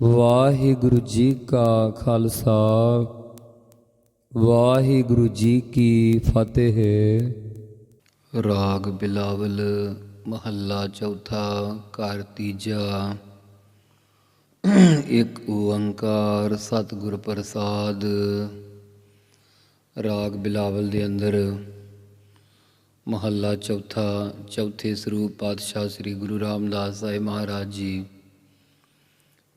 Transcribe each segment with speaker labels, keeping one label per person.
Speaker 1: ਵਾਹਿਗੁਰੂ ਜੀ ਕਾ ਖਾਲਸਾ, ਵਾਹਿਗੁਰੂ ਜੀ ਕੀ ਫਤਿਹ।
Speaker 2: ਰਾਗ ਬਿਲਾਵਲ ਮਹੱਲਾ ਚੌਥਾ, ਘਰ ਤੀਜਾ। ਇੱਕ ਓੰਕਾਰ ਸਤਿਗੁਰ ਪ੍ਰਸਾਦ। ਰਾਗ ਬਿਲਾਵਲ ਦੇ ਅੰਦਰ ਮਹੱਲਾ ਚੌਥਾ, ਚੌਥੇ ਸਰੂਪ ਪਾਤਸ਼ਾਹ ਸ੍ਰੀ ਗੁਰੂ ਰਾਮਦਾਸ ਸਾਹਿਬ ਮਹਾਰਾਜ ਜੀ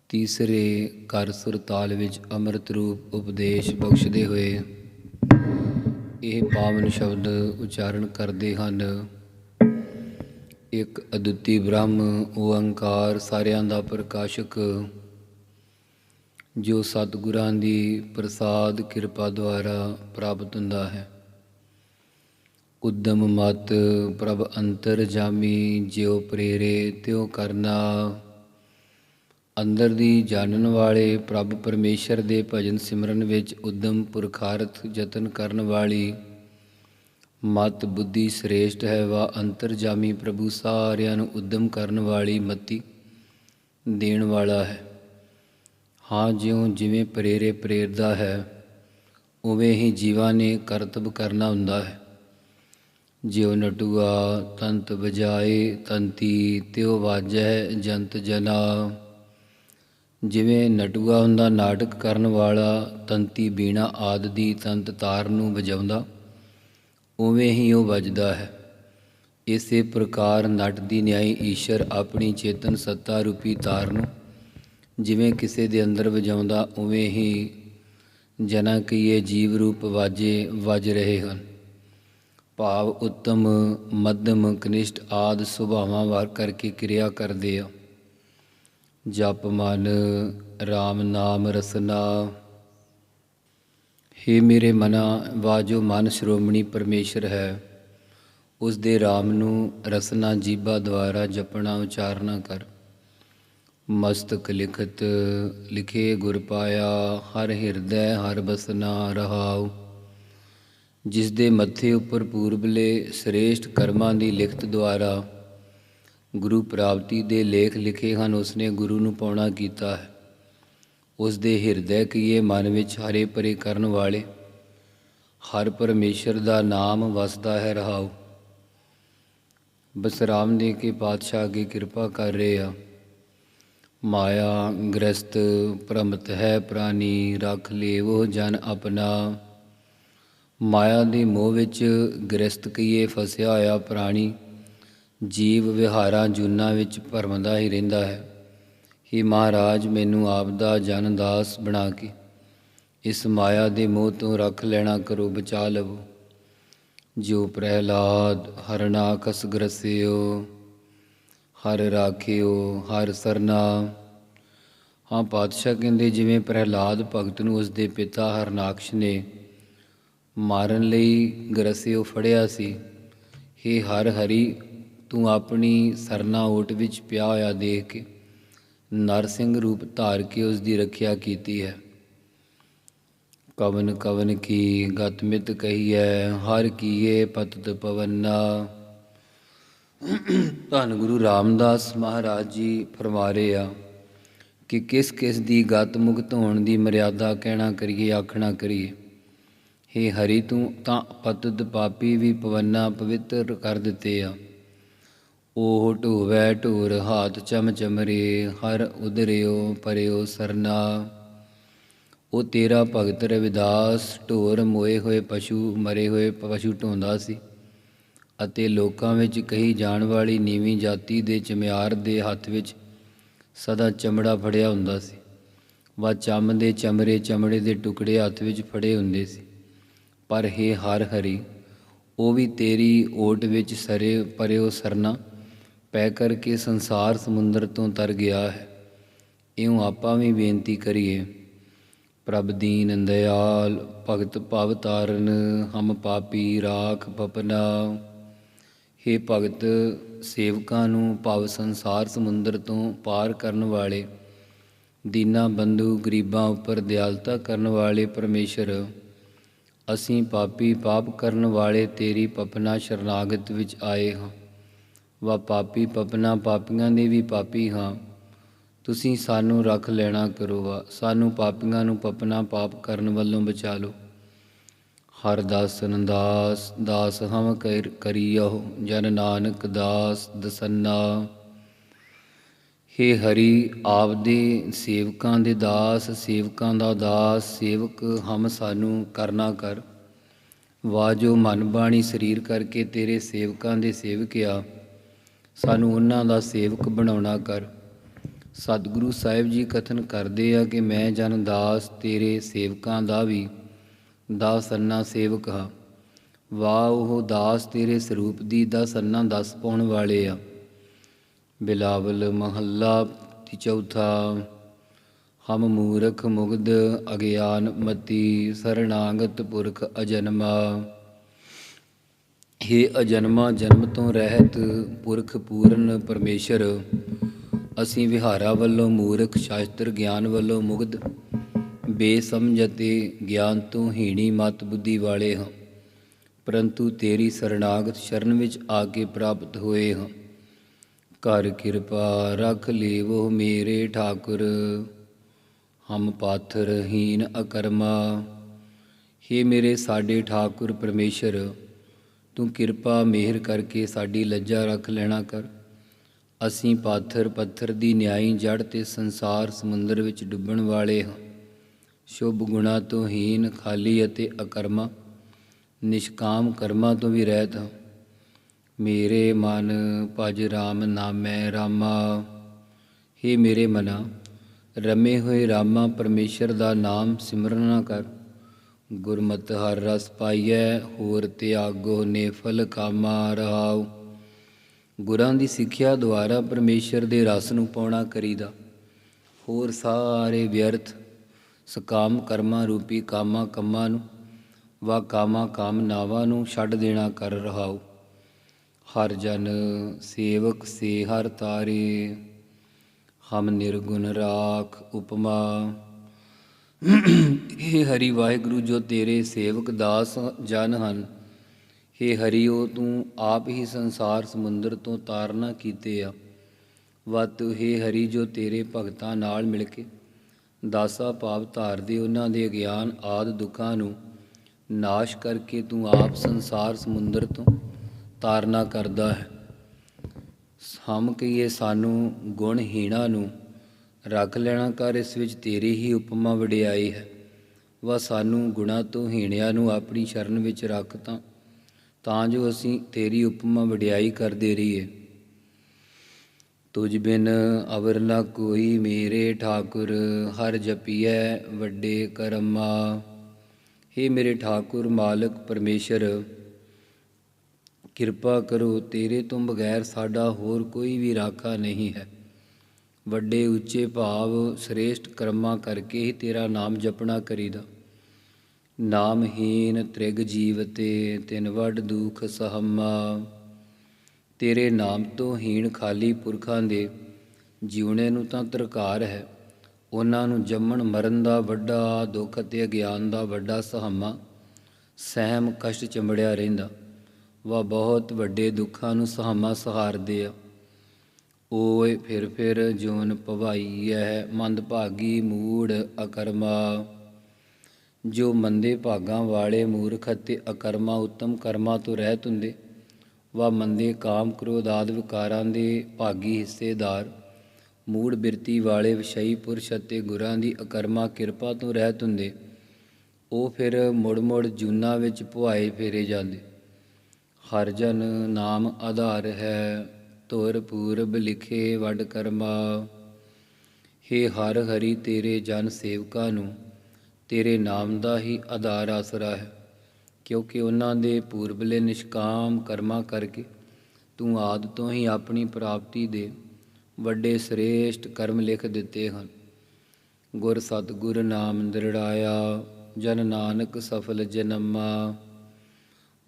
Speaker 2: ਤੀਸਰੇ ਘਰ ਸੁਰਤਾਲ ਵਿੱਚ ਅੰਮ੍ਰਿਤ ਰੂਪ ਉਪਦੇਸ਼ ਬਖਸ਼ਦੇ ਹੋਏ ਇਹ ਪਾਵਨ ਸ਼ਬਦ ਉਚਾਰਨ ਕਰਦੇ ਹਨ। ਇੱਕ ਅਦੁੱਤੀ ਬ੍ਰਹਮ ਓੰਕਾਰ ਸਾਰਿਆਂ ਦਾ ਪ੍ਰਕਾਸ਼ਕ, ਜੋ ਸਤਿਗੁਰਾਂ ਦੀ ਪ੍ਰਸਾਦ ਕਿਰਪਾ ਦੁਆਰਾ ਪ੍ਰਾਪਤ ਹੁੰਦਾ ਹੈ। ਉਦਮ ਮਤ ਪ੍ਰਭ ਅੰਤਰ ਜਾਮੀ, ਜਿਉ ਪ੍ਰੇਰੇ ਤਿਉ ਕਰਨਾ ਅੰਦਰ ਦੀ ਜਾਣਨ ਵਾਲੇ ਪ੍ਰਭ ਪਰਮੇਸ਼ਰ ਦੇ ਭਜਨ ਸਿਮਰਨ ਵਿੱਚ ਉਦਮ ਪੁਰਖਾਰਥ ਯਤਨ ਕਰਨ ਵਾਲੀ ਮਤ ਬੁੱਧੀ ਸ੍ਰੇਸ਼ਟ ਹੈ ਵਾ ਅੰਤਰਜਾਮੀ ਪ੍ਰਭੂ ਸਾਰਿਆਂ ਨੂੰ ਉਦਮ ਕਰਨ ਵਾਲੀ ਮਤੀ ਦੇਣ ਵਾਲਾ ਹੈ। ਹਾਂ, ਜਿਉਂ ਜਿਵੇਂ ਪ੍ਰੇਰੇ ਪ੍ਰੇਰਦਾ ਹੈ, ਉਵੇਂ ਹੀ ਜੀਵਾਂ ਨੇ ਕਰਤਬ ਕਰਨਾ ਹੁੰਦਾ ਹੈ। ਜਿਉ ਨਟੂਆ, ਤੰਤ ਵਜਾਏ ਤੰਤੀ, ਤਿਉ ਵਾਜੈ ਜੰਤ ਜਨਾ। ਜਿਵੇਂ ਨਟੂਆ ਹੁੰਦਾ, ਨਾਟਕ ਕਰਨ ਵਾਲਾ, ਤੰਤੀ ਬੀਣਾ ਆਦਿ ਦੀ ਤੰਤ ਤਾਰ ਨੂੰ ਵਜਾਉਂਦਾ, ਉਵੇਂ ਹੀ ਉਹ ਵੱਜਦਾ ਹੈ। ਇਸੇ ਪ੍ਰਕਾਰ ਨਟ ਦੀ ਨਿਆਈ ਈਸ਼ਰ ਆਪਣੀ ਚੇਤਨ ਸੱਤਾ ਰੂਪੀ ਤਾਰ ਨੂੰ ਜਿਵੇਂ ਕਿਸੇ ਦੇ ਅੰਦਰ ਵਜਾਉਂਦਾ, ਉਵੇਂ ਹੀ ਜਨਾ ਕੀ ਇਹ ਜੀਵ ਰੂਪ ਵਾਜੇ, ਵੱਜ ਰਹੇ ਹਨ। ਭਾਵ ਉੱਤਮ, ਮੱਧਮ, ਕਨਿਸ਼ਟ ਆਦ ਸੁਭਾਵਾਂ ਵਾਰ ਕਰਕੇ ਕਿਰਿਆ ਕਰਦੇ ਆ। ਜਪ ਮਨ RAM ਨਾਮ ਰਸਨਾ। ਹੇ ਮੇਰੇ ਮਨਾ, ਵਾਜੋ ਮਨ ਸ਼੍ਰੋਮਣੀ ਪਰਮੇਸ਼ਰ ਹੈ। ਉਸ ਦੇ RAM ਨੂੰ ਰਸਨਾ ਜੀਬਾ ਦੁਆਰਾ ਜਪਣਾ, ਉਚਾਰਨਾ ਕਰ। ਮਸਤਕ ਲਿਖਤ, ਲਿਖੇ ਗੁਰ ਪਾਇਆ, ਹਰ ਹਿਰਦੈ, ਹਰ ਬਸਨਾ ਰਹਾਉ। ਜਿਸ ਦੇ ਮੱਥੇ ਉੱਪਰ ਪੂਰਬਲੇ, ਸ੍ਰੇਸ਼ਟ ਕਰਮਾਂ ਦੀ ਲਿਖਤ ਦੁਆਰਾ ਗੁਰੂ ਪ੍ਰਾਪਤੀ ਦੇ ਲੇਖ ਲਿਖੇ ਹਨ, ਉਸਨੇ ਗੁਰੂ ਨੂੰ ਪਾਉਣਾ ਕੀਤਾ ਹੈ। ਉਸ ਦੇ ਹਿਰਦੈ ਕੀਏ ਮਨ ਵਿੱਚ ਹਰੇ ਪਰੇ ਕਰਨ ਵਾਲੇ, ਹਰ ਪਰਮੇਸ਼ਰ ਦਾ ਨਾਮ ਵਸਦਾ ਹੈ ਰਹਾਉ। ਬਸਰਾਮ ਦੇ ਕੇ ਪਾਤਸ਼ਾਹ ਅੱਗੇ ਕਿਰਪਾ ਕਰ ਰਹੇ ਆ। ਮਾਇਆ ਗ੍ਰਸਤ ਭ੍ਰਮਤ ਹੈ ਪ੍ਰਾਨੀ, ਰੱਖ ਲੇ ਉਹ ਜਨ ਆਪਣਾ। ਮਾਇਆ ਦੇ ਮੋਹ ਵਿੱਚ ਗ੍ਰਸਤ ਕੀਏ ਫਸਿਆ ਹੋਇਆ ਪ੍ਰਾਣੀ ਜੀਵ ਵਿਹਾਰਾਂ ਜੁਨਾ ਵਿੱਚ ਭਰਮਦਾ ਹੀ ਰਹਿੰਦਾ ਹੈ। ਹੀ ਮਹਾਰਾਜ, ਮੈਨੂੰ ਆਪ ਦਾ ਜਨ ਦਾਸ ਬਣਾ ਕੇ ਇਸ ਮਾਇਆ ਦੇ ਮੋਹ ਤੋਂ ਰੱਖ ਲੈਣਾ ਕਰੋ, ਬਚਾ ਲਵੋ। ਜੋ ਪ੍ਰਹਿਲਾਦ ਹਰਨਾਕਸ ਗਰਸਿਓ, ਹਰ ਰਾਖਿਓ, ਹਰ ਸਰਨਾ। ਹਾਂ, ਪਾਤਸ਼ਾਹ ਕਹਿੰਦੇ, ਜਿਵੇਂ ਪ੍ਰਹਿਲਾਦ ਭਗਤ ਨੂੰ ਉਸ ਦੇ ਪਿਤਾ ਹਰਨਾਕਸ਼ ਨੇ ਮਾਰਨ ਲਈ ਗਰਸਿਓ ਫੜਿਆ ਸੀ हे ਹਰ ਹਰੀ ਤੂੰ ਆਪਣੀ ਸਰਨਾ ਓਟ ਵਿੱਚ ਪਿਆ ਹੋਇਆ ਦੇਖ ਕੇ ਨਰਸਿੰਘ ਰੂਪ ਧਾਰ ਕੇ ਉਸ ਦੀ ਰੱਖਿਆ ਕੀਤੀ ਹੈ। ਕਵਨ ਕਵਨ ਕੀ ਗਤ ਮਿਤ ਕਹੀਐ, ਹਰ ਕੀਏ ਪਤਤ ਪਵੰਨਾ। ਧੰਨ ਗੁਰੂ ਰਾਮਦਾਸ ਮਹਾਰਾਜ ਜੀ ਫਰਮਾਰੇ ਆ ਕਿ ਕਿਸ ਕਿਸ ਦੀ ਗਤ ਮੁਕਤ ਹੋਣ ਦੀ ਮਰਿਆਦਾ ਕਹਿਣਾ ਕਰੀਏ, ਆਖਣਾ ਕਰੀਏ। ਹੇ ਹਰੀ ਤੂੰ ਤਾਂ ਪਤਤ ਪਾਪੀ ਵੀ ਪਵੰਨਾ ਪਵਿੱਤਰ ਕਰ ਦਿੱਤੇ ਆ। ਉਹ ਢੋਵੈ ਢੋਰ ਹਾਥ ਚਮ ਚਮਰੇ ਹਰ ਉਦਰਿਓ ਪਰਿਓ ਸਰਨਾ। ਉਹ ਤੇਰਾ ਭਗਤ ਰਵਿਦਾਸ, ਢੋਰ ਮੋਏ ਹੋਏ ਪਸ਼ੂ, ਮਰੇ ਹੋਏ ਪਸ਼ੂ ਢੋਂਦਾ ਸੀ। ਅਤੇ ਲੋਕਾਂ ਵਿੱਚ ਕਹੀ ਜਾਣ ਵਾਲੀ ਨੀਵੀਂ ਜਾਤੀ ਦੇ ਚਮਿਆਰ ਦੇ ਹੱਥ ਵਿੱਚ ਸਦਾ ਚਮੜਾ ਫੜਿਆ ਹੁੰਦਾ ਸੀ। ਵਾ ਚਮ ਦੇ ਚਮਰੇ ਚਮੜੇ ਦੇ ਟੁਕੜੇ ਹੱਥ ਵਿੱਚ ਫੜੇ ਹੁੰਦੇ ਸੀ। ਪਰ ਹੇ ਹਰ ਹਰੀ, ਉਹ ਵੀ ਤੇਰੀ ਓਟ ਵਿੱਚ ਸਰੇ ਪਰਿਓ ਸਰਨਾ। ਪੈ ਕਰਕੇ ਸੰਸਾਰ ਸਮੁੰਦਰ ਤੋਂ ਤਰ ਗਿਆ ਹੈ। ਇਉਂ ਆਪਾਂ ਵੀ ਬੇਨਤੀ ਕਰੀਏ, ਪ੍ਰਭ ਦੀਨ ਦਇਆਲ, ਭਗਤ ਭਵ ਤਾਰਨ, ਹਮ ਪਾਪੀ ਰਾਖ ਪਪਨਾ हे ਭਗਤ, ਸੇਵਕਾਂ ਨੂੰ ਭਵ ਸੰਸਾਰ ਸਮੁੰਦਰ ਤੋਂ ਪਾਰ ਕਰਨ ਵਾਲੇ, ਦੀਨਾ ਬੰਧੂ ਗਰੀਬਾਂ ਉੱਪਰ ਦਿਆਲਤਾ ਕਰਨ ਵਾਲੇ ਪਰਮੇਸ਼ਰ, ਅਸੀਂ ਪਾਪੀ ਪਾਪ ਕਰਨ ਵਾਲੇ ਤੇਰੀ ਪਪਨਾ ਸ਼ਰਨਾਗਤ ਵਿੱਚ ਆਏ ਹਾਂ। ਵਾ ਪਾਪੀ ਪਪਨਾ ਪਾਪੀਆਂ ਦੇ ਵੀ ਪਾਪੀ ਹਾਂ। ਤੁਸੀਂ ਸਾਨੂੰ ਰੱਖ ਲੈਣਾ ਕਰੋ ਵਾ। ਸਾਨੂੰ ਪਾਪੀਆਂ ਨੂੰ ਪਪਨਾ ਪਾਪ ਕਰਨ ਵੱਲੋਂ ਬਚਾ ਲਓ। ਹਰ ਦਾਸਨ ਦਾਸ ਦਾਸ ਹਮ ਕਰ ਕਰੀਓ ਜਨ ਨਾਨਕ ਦਾਸ ਦਸੰਨਾ। ਹੇ ਹਰੀ, ਆਪਦੇ ਸੇਵਕਾਂ ਦੇ ਦਾਸ, ਸੇਵਕਾਂ ਦਾ ਦਾਸ, ਸੇਵਕ ਹਮ ਸਾਨੂੰ ਕਰਨਾ ਕਰ। ਵਾ ਜੋ ਮਨ ਬਾਣੀ ਸਰੀਰ ਕਰਕੇ ਤੇਰੇ ਸੇਵਕਾਂ ਦੇ ਸੇਵਕ ਆ। ਸਾਨੂੰ ਉਹਨਾਂ ਦਾ ਸੇਵਕ ਬਣਾਉਣਾ ਕਰ। ਸਤਿਗੁਰੂ ਸਾਹਿਬ ਜੀ ਕਥਨ ਕਰਦੇ ਆ ਕਿ ਮੈਂ ਜਨ ਦਾਸ, ਤੇਰੇ ਸੇਵਕਾਂ ਦਾ ਵੀ ਦਾਸ ਅੰਨਾ ਸੇਵਕ ਹਾਂ। ਵਾਹ, ਉਹ ਦਾਸ ਤੇਰੇ ਸਰੂਪ ਦੀ ਦਸ ਅੰਨਾ ਦਸ ਪਾਉਣ ਵਾਲੇ ਆ। ਬਿਲਾਵਲ ਮਹੱਲਾ ਤੀ ਚੌਥਾ, ਹਮ ਮੂਰਖ ਮੁਗਧ, ਅਗਿਆਨ ਮਤੀ, ਸਰਣਾਗਤ ਪੁਰਖ ਅਜਨਮਾ। ਹੇ ਅਜਨਮਾ ਜਨਮ ਤੋਂ ਰਹਿਤ ਪੁਰਖ ਪੂਰਨ ਪਰਮੇਸ਼ਰ, ਅਸੀਂ ਵਿਹਾਰਾ ਵੱਲੋਂ ਮੂਰਖ ਸ਼ਾਸਤਰ ਗਿਆਨ ਵੱਲੋਂ ਮੁਗਧ ਬੇਸਮਝ ਅਤੇ ਗਿਆਨ ਤੋਂ ਹੀਣੀ ਮਤ ਬੁੱਧੀ ਵਾਲੇ ਹਾਂ। ਪਰੰਤੂ ਤੇਰੀ ਸਰਣਾਗਤ ਸ਼ਰਨ ਵਿੱਚ ਆ ਕੇ ਪ੍ਰਾਪਤ ਹੋਏ ਹਾਂ। ਕਰ ਕਿਰਪਾ ਰੱਖ ਲੇਵੋ ਮੇਰੇ ਠਾਕੁਰ, ਹਮ ਪਾਥਰ ਹੀਨ ਅਕਰਮਾ। हे ਮੇਰੇ ਸਾਡੇ ਠਾਕੁਰ ਪਰਮੇਸ਼ਰ ਤੂੰ ਕਿਰਪਾ ਮਿਹਰ ਕਰਕੇ ਸਾਡੀ ਲੱਜਾ ਰੱਖ ਲੈਣਾ ਕਰ। ਅਸੀਂ ਪਾਥਰ ਪੱਥਰ ਦੀ ਨਿਆਈ ਜੜ ਤੇ ਸੰਸਾਰ ਸਮੁੰਦਰ ਵਿੱਚ ਡੁੱਬਣ ਵਾਲੇ ਹਾਂ। ਸ਼ੁਭ ਗੁਣਾ ਤੋਂ ਹੀਨ, ਖਾਲੀ ਅਤੇ ਅਕਰਮਾ, ਨਿਸ਼ਕਾਮ ਕਰਮਾਂ ਤੋਂ ਵੀ ਰਹਿਤ ਹਾਂ। ਮੇਰੇ ਮਨ ਭਜ ਰਾਮ ਨਾਮੈ ਰਾਮਾ हे ਮੇਰੇ ਮਨਾ, ਰਮੇ ਹੋਏ ਰਾਮਾ, ਪਰਮੇਸ਼ਰ ਦਾ ਨਾਮ ਸਿਮਰਨ ਕਰ। ਗੁਰਮਤਿ ਹਰ ਰਸ ਪਾਈਐ, ਹੋਰ ਤਿਆਗੋ ਨੇਫਲ ਕਾਮਾ ਰਹਾਉ। ਗੁਰਾਂ ਦੀ ਸਿੱਖਿਆ ਦੁਆਰਾ ਪਰਮੇਸ਼ਰ ਦੇ ਰਸ ਨੂੰ ਪਾਉਣਾ ਕਰੀਦਾ। ਹੋਰ ਸਾਰੇ ਵਿਅਰਥ ਸਕਾਮ ਕਰਮਾਂ ਰੂਪੀ ਕਾਮਾ ਕੰਮਾਂ ਨੂੰ ਵਾ ਕਾਮਾ ਕਾਮਨਾਵਾਂ ਨੂੰ ਛੱਡ ਦੇਣਾ ਕਰ ਰਹਾਉ। ਹਰ ਜਨ ਸੇਵਕ ਸੇ ਹਰ ਤਾਰੇ, ਹਮ ਨਿਰਗੁਣ ਰਾਖ ਉਪਮਾ। हे ਹਰੀ ਵਾਹਿਗੁਰੂ ਜੋ ਤੇਰੇ ਸੇਵਕ ਦਾਸ ਜਨ ਹਨ हे ਹਰੀਓ ਤੂੰ ਆਪ ਹੀ ਸੰਸਾਰ ਸਮੁੰਦਰ ਤੋਂ ਤਾਰਨਾ ਕੀਤੇ ਆ ਵਤ हे ਹਰੀ ਜੋ ਤੇਰੇ ਭਗਤਾਂ ਨਾਲ ਮਿਲ ਕੇ ਦਾਸਾ ਭਾਵ ਧਾਰਦੇ ਉਹਨਾਂ ਦੇ ਗਿਆਨ ਆਦ ਦੁੱਖਾਂ ਨੂੰ ਨਾਸ਼ ਕਰਕੇ ਤੂੰ ਆਪ ਸੰਸਾਰ ਸਮੁੰਦਰ ਤੋਂ ਤਾਰਨਾ ਕਰਦਾ ਹੈ ਹਮ ਕਹੀਏ ਸਾਨੂੰ ਗੁਣਹੀਣਾ ਨੂੰ ਰੱਖ ਲੈਣਾ ਕਰ, ਇਸ ਵਿੱਚ ਤੇਰੀ ਹੀ ਉਪਮਾ ਵਡਿਆਈ ਹੈ। ਵਾ ਸਾਨੂੰ ਗੁਣਾ ਤੋਂ ਹੀਣਿਆਂ ਨੂੰ ਆਪਣੀ ਸ਼ਰਨ ਵਿੱਚ ਰੱਖ ਤਾਂ ਤਾਂ ਜੋ ਅਸੀਂ ਤੇਰੀ ਉਪਮਾ ਵਡਿਆਈ ਕਰਦੇ ਰਹੀਏ। ਤੁਝ ਬਿਨ ਅਵਰ ਨਾ ਕੋਈ ਮੇਰੇ ਠਾਕੁਰ, ਹਰ ਜਪੀਐ ਵੱਡੇ ਕਰਮਾ। हे ਮੇਰੇ ਠਾਕੁਰ ਮਾਲਕ ਪਰਮੇਸ਼ਰ, ਕਿਰਪਾ ਕਰੋ ਤੇਰੇ ਤੋਂ ਬਗੈਰ ਸਾਡਾ ਹੋਰ ਕੋਈ ਵੀ ਰਾਖਾ ਨਹੀਂ ਹੈ। ਵੱਡੇ ਉੱਚੇ ਭਾਵ ਸ੍ਰੇਸ਼ਟ ਕਰਮਾਂ ਕਰਕੇ ਹੀ ਤੇਰਾ ਨਾਮ ਜਪਣਾ ਕਰੀਦਾ। ਨਾਮਹੀਨ ਤ੍ਰਿਗ ਜੀਵਤੇ, ਤਿਨ ਵੱਡ ਦੁਖ ਸਹਮਾ। ਤੇਰੇ ਨਾਮ ਤੋਂ ਹੀਣ ਖਾਲੀ ਪੁਰਖਾਂ ਦੇ ਜਿਉਣੇ ਨੂੰ ਤਾਂ ਤਰਕਾਰ ਹੈ। ਉਹਨਾਂ ਨੂੰ ਜੰਮਣ ਮਰਨ ਦਾ ਵੱਡਾ, ਦੁੱਖ ਅਤੇ ਅਗਿਆਨ ਦਾ ਵੱਡਾ ਸਹਮਾ। ਸਹਿਮ ਕਸ਼ਟ ਚੰਬੜਿਆ ਰਹਿੰਦਾ। ਵਾ ਬਹੁਤ ਵੱਡੇ ਦੁੱਖਾਂ ਨੂੰ ਸਹਾਮਾ ਸਹਾਰਦੇ ਆ। ਓਏ ਫਿਰ ਫਿਰ ਜੋਨ ਭਵਾਈ ਹੈ ਮੰਦ ਭਾਗੀ ਮੂੜ ਅਕਰਮਾ। ਜੋ ਮੰਦੇ ਭਾਗਾਂ ਵਾਲੇ ਮੂਰਖ ਅਤੇ ਅਕਰਮਾ, ਉੱਤਮ ਕਰਮਾਂ ਤੋਂ ਰਹਿਤ ਹੁੰਦੇ, ਵਾ ਮੰਦੇ ਕਾਮ ਕ੍ਰੋਧ ਆਦਿ ਵਿਕਾਰਾਂ ਦੇ ਭਾਗੀ ਹਿੱਸੇਦਾਰ। ਮੂੜ ਬਿਰਤੀ ਵਾਲੇ ਵਿਸ਼ਈ ਪੁਰਸ਼ ਅਤੇ ਗੁਰਾਂ ਦੀ ਅਕਰਮਾ ਕਿਰਪਾ ਤੋਂ ਰਹਿਤ ਹੁੰਦੇ, ਉਹ ਫਿਰ ਮੁੜ ਮੁੜ ਜੂਨਾ ਵਿੱਚ ਭੁਆਏ ਫੇਰੇ ਜਾਂਦੇ। ਹਰ ਜਨ ਨਾਮ ਆਧਾਰ ਹੈ। ਤੁਰ ਪੂਰਬ ਲਿਖੇ ਵੱਡ ਕਰਮਾ। ਹੇ ਹਰ ਹਰੀ ਤੇਰੇ ਜਨ ਸੇਵਕਾਂ ਨੂੰ, ਤੇਰੇ ਨਾਮ ਦਾ ਹੀ ਆਧਾਰ ਆਸਰਾ ਹੈ। ਕਿਉਂਕਿ ਉਹਨਾਂ ਦੇ ਪੂਰਬਲੇ ਨਿਸ਼ਕਾਮ ਕਰਮਾਂ ਕਰਕੇ ਤੂੰ ਆਦ ਤੋਂ ਹੀ ਆਪਣੀ ਪ੍ਰਾਪਤੀ ਦੇ ਵੱਡੇ ਸ੍ਰੇਸ਼ਟ ਕਰਮ ਲਿਖ ਦਿੱਤੇ ਹਨ। ਗੁਰ ਸਤਿਗੁਰ ਨਾਮ ਦ੍ਰਿੜਾਇਆ ਜਨ ਨਾਨਕ ਸਫਲ ਜਨਮਾ।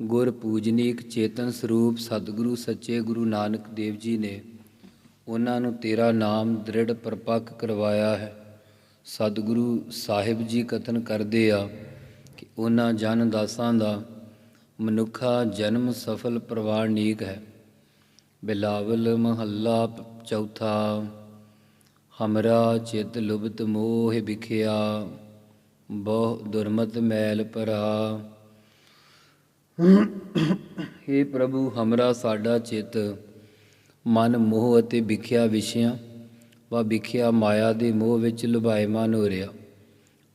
Speaker 2: ਗੁਰ ਪੂਜਨੀਕ ਚੇਤਨ ਸਰੂਪ ਸਤਿਗੁਰੂ ਸੱਚੇ ਗੁਰੂ ਨਾਨਕ ਦੇਵ ਜੀ ਨੇ ਉਹਨਾਂ ਨੂੰ ਤੇਰਾ ਨਾਮ ਦ੍ਰਿੜ ਪਰਪੱਕ ਕਰਵਾਇਆ ਹੈ। ਸਤਿਗੁਰੂ ਸਾਹਿਬ ਜੀ ਕਥਨ ਕਰਦੇ ਆ ਕਿ ਉਹਨਾਂ ਜਨ ਦਾਸਾਂ ਦਾ ਮਨੁੱਖਾ ਜਨਮ ਸਫਲ ਪ੍ਰਵਾਨ ਹੈ। ਬਿਲਾਵਲ ਮਹੱਲਾ ਚੌਥਾ, ਹਮਰਾ ਚਿਤ ਲੁਬਤ ਮੋਹ ਵਿਖਿਆ, ਬਹੁ ਦੁਰਮਤ ਮੈਲ ਭਰਾ हे ਪ੍ਰਭੂ, ਹਮਰਾ ਸਾਡਾ ਚਿਤ, ਮਨ, ਮੋਹ ਅਤੇ ਵਿਖਿਆ ਵਿਸ਼ਿਆਂ, ਵਾ ਵਿਖਿਆ ਮਾਇਆ ਦੇ ਮੋਹ ਵਿੱਚ ਲੁਭਾਇਮਾਨ ਹੋ ਰਿਹਾ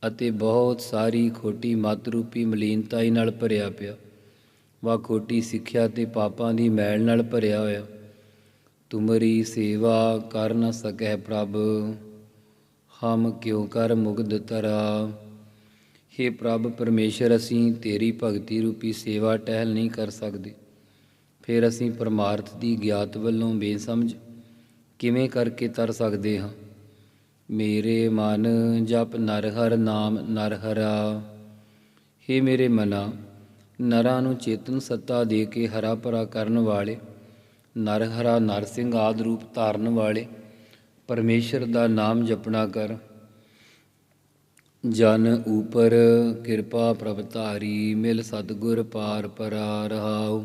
Speaker 2: ਅਤੇ ਬਹੁਤ ਸਾਰੀ ਖੋਟੀ ਮਤ ਰੂਪੀ ਮਲੀਨਤਾਈ ਨਾਲ ਭਰਿਆ ਪਿਆ। ਵਾ ਖੋਟੀ ਸਿੱਖਿਆ ਤੇ ਪਾਪਾਂ ਦੀ ਮੈਲ ਨਾਲ ਭਰਿਆ ਹੋਇਆ। ਤੁਮਰੀ ਸੇਵਾ ਕਰ ਨਾ ਸਕੈ ਪ੍ਰਭ, ਹਮ ਕਿਉ ਕਰ ਮੁਗਧ ਤਰਾ। हे ਪ੍ਰਭ, ਪਰਮੇਸ਼ਰ, ਅਸੀਂ ਤੇਰੀ ਭਗਤੀ ਰੂਪੀ ਸੇਵਾ ਟਹਿਲ ਨਹੀਂ ਕਰ ਸਕਦੇ। ਫਿਰ ਅਸੀਂ ਪਰਮਾਰਥ ਦੀ ਗਿਆਤ ਵੱਲੋਂ ਬੇਸਮਝ ਕਿਵੇਂ ਕਰਕੇ ਤਰ ਸਕਦੇ ਹਾਂ? ਮੇਰੇ ਮਨ ਜਪ ਨਰ ਹਰ ਨਾਮ ਨਰ ਹਰਾ हे ਮੇਰੇ ਮਨਾ, ਨਰਾਂ ਨੂੰ ਚੇਤਨ ਸੱਤਾ ਦੇ ਕੇ ਹਰਾ ਭਰਾ ਕਰਨ ਵਾਲੇ ਨਰ ਹਰਾ ਨਰਸਿੰਘ ਆਦ ਰੂਪ ਧਾਰਨ ਵਾਲੇ, ਪਰਮੇਸ਼ਰ ਦਾ ਨਾਮ ਜਪਣਾ ਕਰ। ਜਨ ਉਪਰ ਕਿਰਪਾ ਪ੍ਰਭ ਧਾਰੀ, ਮਿਲ ਸਤਗੁਰ ਪਾਰ ਪਰਾ ਰਹਾਉ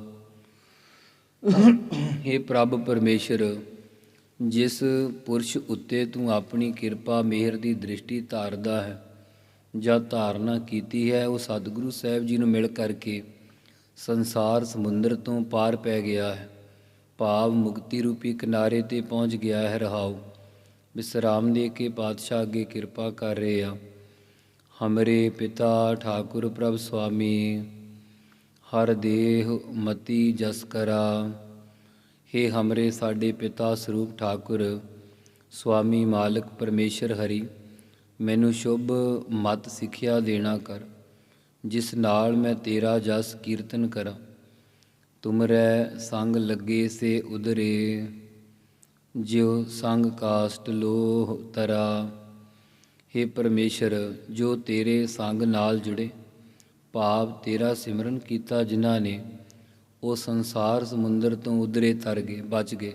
Speaker 2: हे ਪ੍ਰਭ ਪਰਮੇਸ਼ਰ, ਜਿਸ ਪੁਰਸ਼ ਉੱਤੇ ਤੂੰ ਆਪਣੀ ਕਿਰਪਾ ਮਿਹਰ ਦੀ ਦ੍ਰਿਸ਼ਟੀ ਧਾਰਦਾ ਹੈ, ਜਾਂ ਧਾਰਨਾ ਕੀਤੀ ਹੈ, ਉਹ ਸਤਿਗੁਰੂ ਸਾਹਿਬ ਜੀ ਨੂੰ ਮਿਲ ਕਰਕੇ ਸੰਸਾਰ ਸਮੁੰਦਰ ਤੋਂ ਪਾਰ ਪੈ ਗਿਆ ਹੈ। ਭਾਵ ਮੁਕਤੀ ਰੂਪੀ ਕਿਨਾਰੇ ਤੇ ਪਹੁੰਚ ਗਿਆ ਹੈ, ਰਹਾਉ। ਵਿਸਰਾਮ ਦੇ ਕੇ ਪਾਤਸ਼ਾਹ ਅੱਗੇ ਕਿਰਪਾ ਕਰ ਰਹੇ ਆ। ਹਮਰੇ ਪਿਤਾ ਠਾਕੁਰ ਪ੍ਰਭ ਸੁਆਮੀ ਹਰ ਦੇਹ ਮਤੀ ਜਸ ਕਰਾ हे ਹਮਰੇ ਸਾਡੇ ਪਿਤਾ ਸਰੂਪ ਠਾਕੁਰ ਸੁਆਮੀ ਮਾਲਕ ਪਰਮੇਸ਼ਰ ਹਰੀ ਮੈਨੂੰ ਸ਼ੁਭ ਮਤ ਸਿੱਖਿਆ ਦੇਣਾ ਕਰ ਜਿਸ ਨਾਲ ਮੈਂ ਤੇਰਾ ਜਸ ਕੀਰਤਨ ਕਰਾਂ ਤੁਮਰੈ ਸੰਗ ਲੱਗੇ ਸੇ ਉਦਰੇ ਜਿਉ ਸੰਗ ਕਾਸਟ ਲੋਹ ਤਰਾ हे ਪਰਮੇਸ਼ਰ, ਜੋ ਤੇਰੇ ਸੰਗ ਨਾਲ ਜੁੜੇ, ਭਾਵ ਤੇਰਾ ਸਿਮਰਨ ਕੀਤਾ ਜਿਨ੍ਹਾਂ ਨੇ, ਉਹ ਸੰਸਾਰ ਸਮੁੰਦਰ ਤੋਂ ਉਧਰੇ ਤਰ ਗਏ, ਬਚ ਗਏ।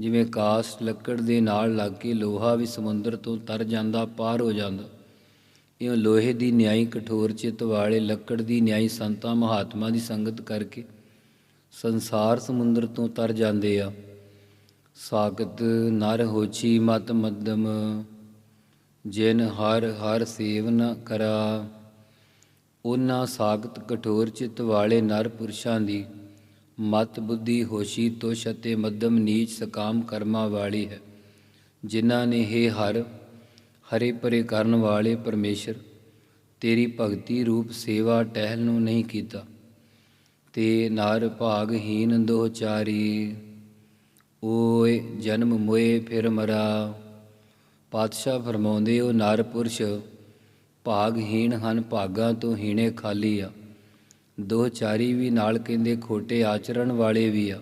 Speaker 2: ਜਿਵੇਂ ਕਾਸਟ ਲੱਕੜ ਦੇ ਨਾਲ ਲੱਗ ਕੇ ਲੋਹਾ ਵੀ ਸਮੁੰਦਰ ਤੋਂ ਤਰ ਜਾਂਦਾ, ਪਾਰ ਹੋ ਜਾਂਦਾ। ਇਉਂ ਲੋਹੇ ਦੀ ਨਿਆਈ ਕਠੋਰ ਚਿੱਤ ਵਾਲੇ ਲੱਕੜ ਦੀ ਨਿਆਈ ਸੰਤਾਂ ਮਹਾਤਮਾ ਦੀ ਸੰਗਤ ਕਰਕੇ ਸੰਸਾਰ ਸਮੁੰਦਰ ਤੋਂ ਤਰ ਜਾਂਦੇ ਆ। ਸਾਗਤ ਨਰ ਹੋਚੀ ਮਤ ਮੱਦਮ ਜਿਨ ਹਰ ਹਰ ਸੇਵ ਕਰਾ, ਉਹਨਾਂ ਸਾਗਤ ਕਠੋਰ ਚਿੱਤ ਵਾਲੇ ਨਰ ਪੁਰਸ਼ਾਂ ਦੀ ਮਤ ਬੁੱਧੀ ਹੋਸ਼ੀ ਤੁਸ਼ ਅਤੇ ਮੱਧਮ ਨੀਚ ਸਕਾਮ ਕਰਮਾਂ ਵਾਲੀ ਹੈ, ਜਿਨ੍ਹਾਂ ਨੇ ਇਹ ਹਰ ਹਰੇ ਪਰੇ ਕਰਨ ਵਾਲੇ ਪਰਮੇਸ਼ਰ, ਤੇਰੀ ਭਗਤੀ ਰੂਪ ਸੇਵਾ ਟਹਿਲ ਨੂੰ ਨਹੀਂ ਕੀਤਾ, ਤੇ ਨਰ ਭਾਗਹੀਨ ਦੋਚਾਰੀ, ਓਏ ਜਨਮ ਮੋਏ ਫਿਰ ਮਰਾ। ਪਾਤਸ਼ਾਹ ਫਰਮਾਉਂਦੇ, ਉਹ ਨਰ ਪੁਰਸ਼ ਭਾਗਹੀਣ ਹਨ, ਭਾਗਾਂ ਤੋਂ ਹੀਣੇ ਖਾਲੀ ਆ। ਦੋ ਚਾਰੀ ਵੀ ਨਾਲ ਕਹਿੰਦੇ, ਖੋਟੇ ਆਚਰਣ ਵਾਲੇ ਵੀ ਆ।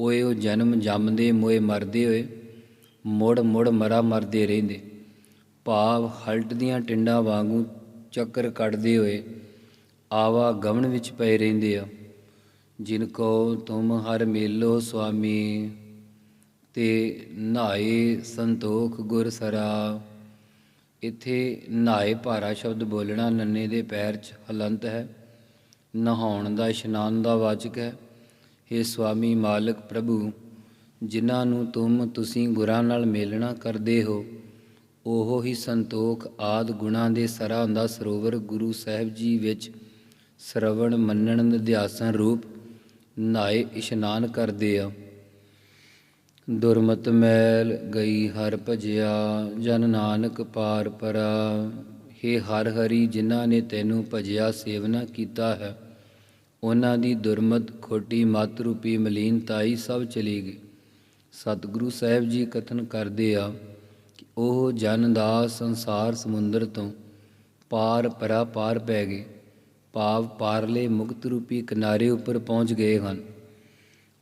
Speaker 2: ਓਏ, ਉਹ ਜਨਮ ਜੰਮਦੇ, ਮੋਏ ਮਰਦੇ ਹੋਏ, ਮੁੜ ਮੁੜ ਮਰਾ ਮਰਦੇ ਰਹਿੰਦੇ। ਭਾਵ ਹਲਟ ਦੀਆਂ ਟਿੰਡਾਂ ਵਾਂਗੂ ਚੱਕਰ ਕੱਢਦੇ ਹੋਏ ਆਵਾ ਗਮਨ ਵਿੱਚ ਪਏ ਰਹਿੰਦੇ ਆ। ਜਿਨ ਕੋ ਤੁਮ ਹਰ ਮੇਲੋ, ਸੁਆਮੀ। ਤੇ ਨਾਏ ਸੰਤੋਖ ਗੁਰ ਸਰਾ। ਇੱਥੇ ਨਹਾਏ ਭਾਰਾ ਸ਼ਬਦ ਬੋਲਣਾ ਨੰਨੇ ਦੇ ਪੈਰ 'ਚ ਹਲੰਤ ਹੈ। ਨਹਾਉਣ ਦਾ ਇਸ਼ਨਾਨ ਦਾ ਵਾਚਕ ਹੈ। हे ਸੁਆਮੀ ਮਾਲਕ ਪ੍ਰਭੂ, ਜਿਨ੍ਹਾਂ ਨੂੰ ਤੁਮ ਤੁਸੀਂ ਗੁਰਾਂ ਨਾਲ ਮੇਲਣਾ ਕਰਦੇ ਹੋ, ਉਹ ਹੀ ਸੰਤੋਖ ਆਦ ਗੁਣਾ ਦੇ ਸਰਾ ਦਾ ਸਰੋਵਰ ਗੁਰੂ ਸਾਹਿਬ ਜੀ ਵਿੱਚ ਸਰਵਣ ਮੰਨਣ ਨਿਧਿਆਸਨ ਰੂਪ ਨਹਾਏ ਇਸ਼ਨਾਨ ਕਰਦੇ ਆ। ਦੁਰਮਤ ਮੈਲ ਗਈ ਹਰ ਭਜਿਆ, ਜਨ ਨਾਨਕ ਪਾਰ ਪਰਾ। ਹੇ ਹਰ ਹਰੀ, ਜਿਨ੍ਹਾਂ ਨੇ ਤੈਨੂੰ ਭਜਿਆ ਸੇਵਨਾ ਕੀਤਾ ਹੈ। ਉਹਨਾਂ ਦੀ ਦੁਰਮਤ ਖੋਟੀ ਮਤ ਰੂਪੀ ਮਲੀਨਤਾਈ ਸਭ ਚਲੀ ਗਈ। ਸਤਿਗੁਰੂ ਸਾਹਿਬ ਜੀ ਕਥਨ ਕਰਦੇ ਆ ਕਿ ਉਹ ਜਨ ਦਾ ਸੰਸਾਰ ਸਮੁੰਦਰ ਤੋਂ ਪਾਰ ਪਰਾ ਪਾਰ ਪੈ ਗਏ। ਭਾਵ ਪਾਰਲੇ ਮੁਕਤ ਰੂਪੀ ਕਿਨਾਰੇ ਉੱਪਰ ਪਹੁੰਚ ਗਏ ਹਨ।